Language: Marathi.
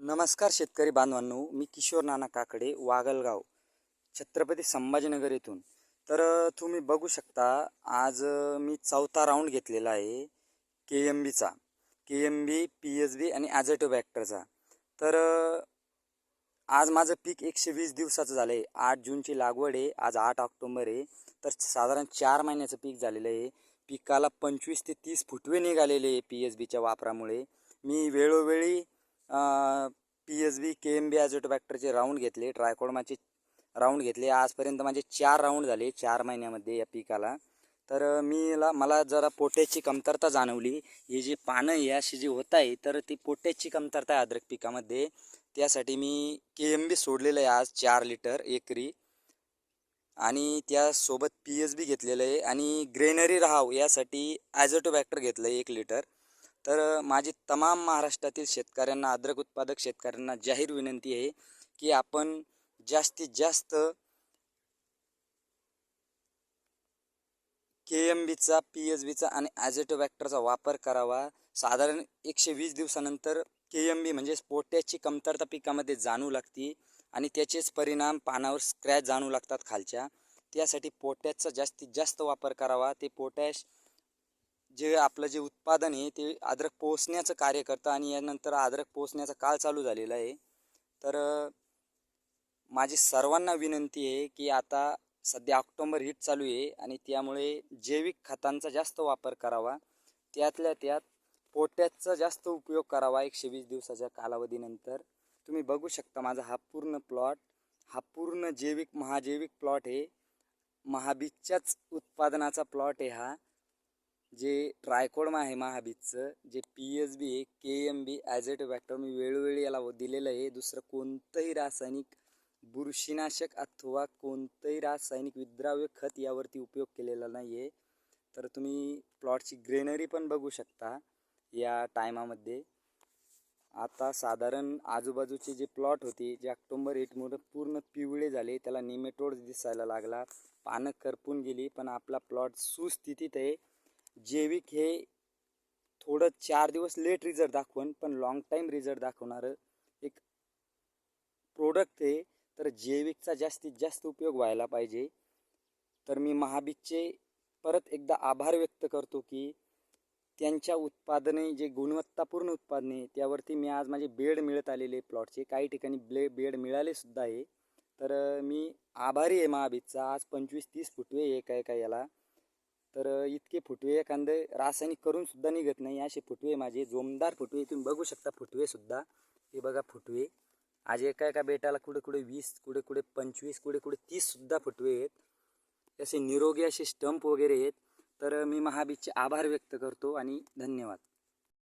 नमस्कार शेतकरी बांधवांनो मी किशोर नाना काकडे वागलगाव छत्रपती संभाजीनगर येथून. तर तुम्ही बघू शकता आज मी चौथा राऊंड घेतलेला आहे के एम बीचा K M B P H B आणि ॲझेटोबॅक्टरचा तर आज माझं पीक एकशे वीस दिवसाचं झालं आहे आठ जूनची लागवड आहे आज आठ ऑक्टोंबर आहे. तर साधारण चार महिन्याचं पीक झालेलं आहे. पिकाला पंचवीस ते तीस फुटवे निघालेले आहे पी एच बीच्या वापरामुळे. मी वेळोवेळी P H B K M B ॲझोटोबॅक्टरचे round घेतले ट्रायकोडमाचे राऊंड घेतले. आजपर्यंत माझे चार राऊंड झाले चार महिन्यामध्ये या पिकाला. तर मी ला मला जरा पोट्याची कमतरता जाणवली. ही जी पानं याशी जी होत आहे तर ती पोट्याची कमतरता आहे अद्रक पिकामध्ये. त्यासाठी मी के एम बी सोडलेलं आहे आज चार लिटर एकरी. आणि त्यासोबत पी एच बी घेतलेलं आहे. आणि ग्रेनरी राहाव यासाठी ॲझोटोबॅक्टर घेतलं आहे एक लिटर तर माझी तमाम महाराष्ट्रातील शेतकऱ्यांना अद्रक उत्पादक शेतकऱ्यांना जाहीर विनंती आहे की आपण जास्तीत जास्त के एम बीचा पी एच बीचा आणि ॲझेटोबॅक्टरचा वापर करावा. साधारण एकशे वीस दिवसानंतर के एम बी म्हणजेच पोट्याची कमतरता पिकामध्ये जाणू लागती आणि त्याचेच परिणाम पानावर स्क्रॅच जाणू लागतात खालच्या. त्यासाठी पोटॅशचा जास्तीत जास्त वापर करावा. ते पोटॅश जे आपलं जे उत्पादन आहे ते अद्रक पोचण्याचं कार्य करतं आणि यानंतर अद्रक पोचण्याचा काळ चालू झालेला आहे. तर माझी सर्वांना विनंती आहे की आता सध्या ऑक्टोंबर हीट चालू आहे आणि त्यामुळे जैविक खतांचा जास्त वापर करावा. त्यातल्या त्यात पोट्याचा जास्त उपयोग करावा एकशे वीस दिवसाच्या कालावधीनंतर. तुम्ही बघू शकता माझा हा पूर्ण प्लॉट हा पूर्ण जैविक महाजैविक प्लॉट आहे. महाबीजच्याच उत्पादनाचा प्लॉट आहे हा. जे ट्रायकोडमा आहे महाबीजचं जे पी एच बी आहे के एम बी ॲझेटोबॅक्टर मी वेळोवेळी याला दिलेलं आहे. दुसरं कोणतंही रासायनिक बुरशीनाशक अथवा कोणतंही रासायनिक विद्राव्य खत यावरती उपयोग केलेला नाही आहे तर तुम्ही प्लॉटची ग्रेनरी पण बघू शकता या टायमामध्ये. आता साधारण आजूबाजूचे जे प्लॉट होते जे ऑक्टोंबर एटमुळे पूर्ण पिवळे झाले त्याला निमेटोड दिसायला लागला. पानं करपून गेली पण आपला प्लॉट सुस्थितीत आहे. जैविक हे थोडं चार दिवस लेट रिझल्ट दाखवून पण लॉंग टाईम रिझल्ट दाखवणारं एक प्रोडक्ट आहे. तर जैविकचा जास्तीत जास्त उपयोग व्हायला पाहिजे. तर मी महाबीजचे परत एकदा आभार व्यक्त करतो की त्यांच्या उत्पादने जे गुणवत्तापूर्ण उत्पादने त्यावरती मी आज माझे बेड मिळत आलेले प्लॉटचे काही ठिकाणी ब्ले बेड मिळालेसुद्धा आहे. तर मी आभारी आहे महाबीजचा. आज पंचवीस तीस फुटवे एका एका याला. तर इतके फुटवे एखादे रासायनिक करून सुद्धा निघत नाही. असे फुटवे माझे जोमदार फुटवे तुम्ही बघू शकता फुटवे सुद्धा. हे बघा फुटवे. आज एका एका बेटाला कुठे कुठे वीस कुठे कुठे पंचवीस कुठे कुठे तीस सुद्धा फुटवे आहेत. असे निरोगी असे स्टंप वगैरे आहेत. तर मी महाबीजचे आभार व्यक्त करतो आणि धन्यवाद.